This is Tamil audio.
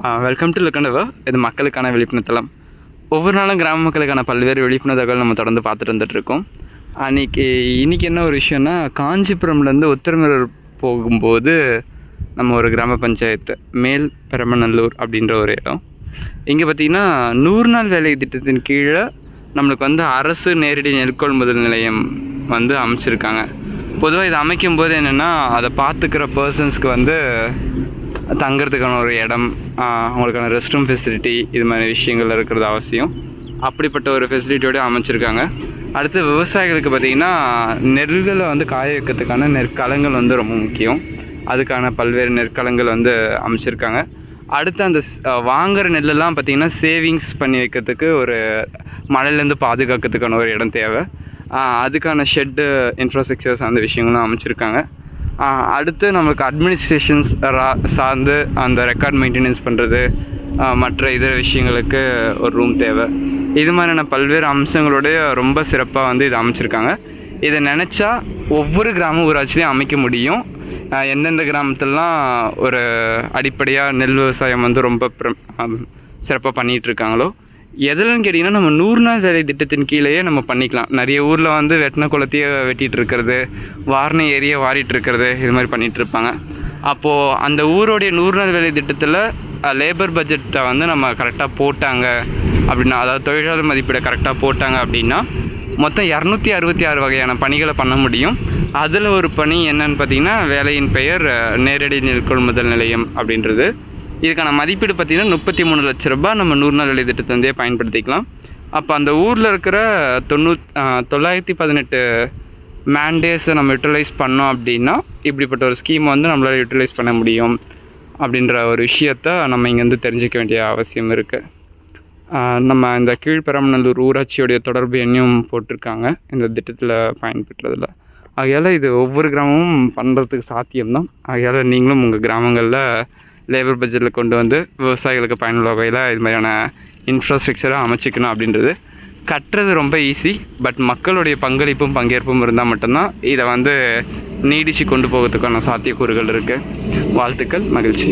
வெல்கம் டு லுக்கண்டவா இது மக்களுக்கான விழிப்புணர்த்தலம் ஒவ்வொரு நாளும் கிராம மக்களுக்கான பல்வேறு விழிப்புணர்வு தகவல் நம்ம தொடர்ந்து பார்த்துட்டு வந்துட்டு இருக்கோம். அன்னைக்கு என்ன ஒரு விஷயம்னா காஞ்சிபுரம்லேருந்து உத்திரமேலூர் போகும்போது நம்ம ஒரு கிராம பஞ்சாயத்து மேல் பெரமநல்லூர் அப்படின்ற ஒரு இடம். இங்கே பார்த்தீங்கன்னா நூறு நாள் வேலை திட்டத்தின் கீழே நம்மளுக்கு வந்து அரசு நேரடி நெல் கொள்முதல் நிலையம் வந்து அமைச்சிருக்காங்க. பொதுவாக இதை அமைக்கும் போது என்னென்னா அதை பார்த்துக்கிற பர்சன்ஸ்க்கு வந்து தங்குறதுக்கான ஒரு இடம் அவங்களுக்கான ரெஸ்ட் ரூம் ஃபெசிலிட்டி இது மாதிரி விஷயங்கள் இருக்கிறது அவசியம். அப்படிப்பட்ட ஒரு ஃபெசிலிட்டியோடு அமைச்சிருக்காங்க. அடுத்து விவசாயிகளுக்கு பார்த்திங்கன்னா நெல்களை வந்து காய வைக்கிறதுக்கான நெற்களங்கள் வந்து ரொம்ப முக்கியம். அதுக்கான பல்வேறு நெற்களங்கள் வந்து அமைச்சிருக்காங்க. அடுத்து அந்த வாங்குற நெல்லெல்லாம் பார்த்திங்கன்னா சேவிங்ஸ் பண்ணி வைக்கிறதுக்கு ஒரு மழையிலேருந்து பாதுகாக்கிறதுக்கான ஒரு இடம் தேவை. அதுக்கான ஷெட்டு இன்ஃப்ராஸ்ட்ரக்சர்ஸ் அந்த விஷயங்களும் அமைச்சிருக்காங்க. அடுத்து நம்மளுக்கு அட்மினிஸ்ட்ரேஷன்ஸ் சார்ந்து அந்த ரெக்கார்ட் மெயின்டெனன்ஸ் பண்ணுறது மற்ற இதர விஷயங்களுக்கு ஒரு ரூம் தேவை. இது மாதிரியான பல்வேறு அம்சங்களுடைய ரொம்ப சிறப்பாக வந்து இதை அமைச்சிருக்காங்க. இதை நினச்சா ஒவ்வொரு கிராம ஊராட்சிலையும் அமைக்க முடியும். எந்தெந்த கிராமத்துலலாம் ஒரு அடிப்படையாக நெல் விவசாயம் வந்து ரொம்ப சிறப்பாக பண்ணிகிட்ருக்காங்களோ எதுலன்னு கேட்டிங்கன்னா நம்ம நூறு நாள் வேலை திட்டத்தின் கீழேயே நம்ம பண்ணிக்கலாம். நிறைய ஊரில் வந்து வெட்டின குளத்தையே வெட்டிகிட்டு இருக்கிறது வாரணை ஏரியை வாரிட்டு இருக்கிறது இது மாதிரி பண்ணிகிட்டு இருப்பாங்க. அப்போது அந்த ஊருடைய நூறு நாள் வேலை திட்டத்தில் லேபர் பட்ஜெட்டை வந்து நம்ம கரெக்டாக போட்டாங்க அப்படின்னா அதாவது தொழிலாளர் மதிப்பீடை கரெக்டாக போட்டாங்க அப்படின்னா மொத்தம் இரநூத்தி அறுபத்தி ஆறு வகையான பணிகளை பண்ண முடியும். அதில் ஒரு பணி என்னன்னு பார்த்தீங்கன்னா வேலையின் பெயர் நேரடி நெல் கொள்முதல் நிலையம் அப்படின்றது. இதுக்கான மதிப்பீடு பார்த்தீங்கன்னா முப்பத்தி மூணு லட்ச ரூபாய் நம்ம நூறு நாள் வேலை திட்டத்தை வந்து பயன்படுத்திக்கலாம். அப்போ அந்த ஊரில் இருக்கிற தொண்ணூ தொள்ளாயிரத்தி பதினெட்டு மேண்டேஸை நம்ம யூட்டிலைஸ் பண்ணோம் அப்படின்னா இப்படிப்பட்ட ஒரு ஸ்கீமை வந்து நம்மளால் யூட்டிலைஸ் பண்ண முடியும் அப்படின்ற ஒரு விஷயத்த நம்ம இங்கேருந்து தெரிஞ்சுக்க வேண்டிய அவசியம் இருக்குது நம்ம இந்த கீழ்பெரம்பநல்லூர் ஊராட்சியோடைய தொடர்பு எண்ணையும் போட்டிருக்காங்க இந்த திட்டத்தில் பயன்பெற்றதில். ஆகையால் இது ஒவ்வொரு கிராமமும் பண்ணுறதுக்கு சாத்தியம்தான். ஆகையால் நீங்களும் உங்கள் கிராமங்களில் லேபர் பட்ஜெட்டில் கொண்டு வந்து விவசாயிகளுக்கு பயனுள்ள வகையில் இது மாதிரியான இன்ஃப்ராஸ்ட்ரக்சரை அமைச்சிக்கணும் அப்படின்றது. கட்டுறது ரொம்ப ஈஸி பட் மக்களுடைய பங்களிப்பும் பங்கேற்பும் இருந்தால் மட்டும்தான் இதை வந்து நீடித்து கொண்டு போகிறதுக்கான சாத்தியக்கூறுகள் இருக்குது வாழ்த்துக்கள் மகிழ்ச்சி.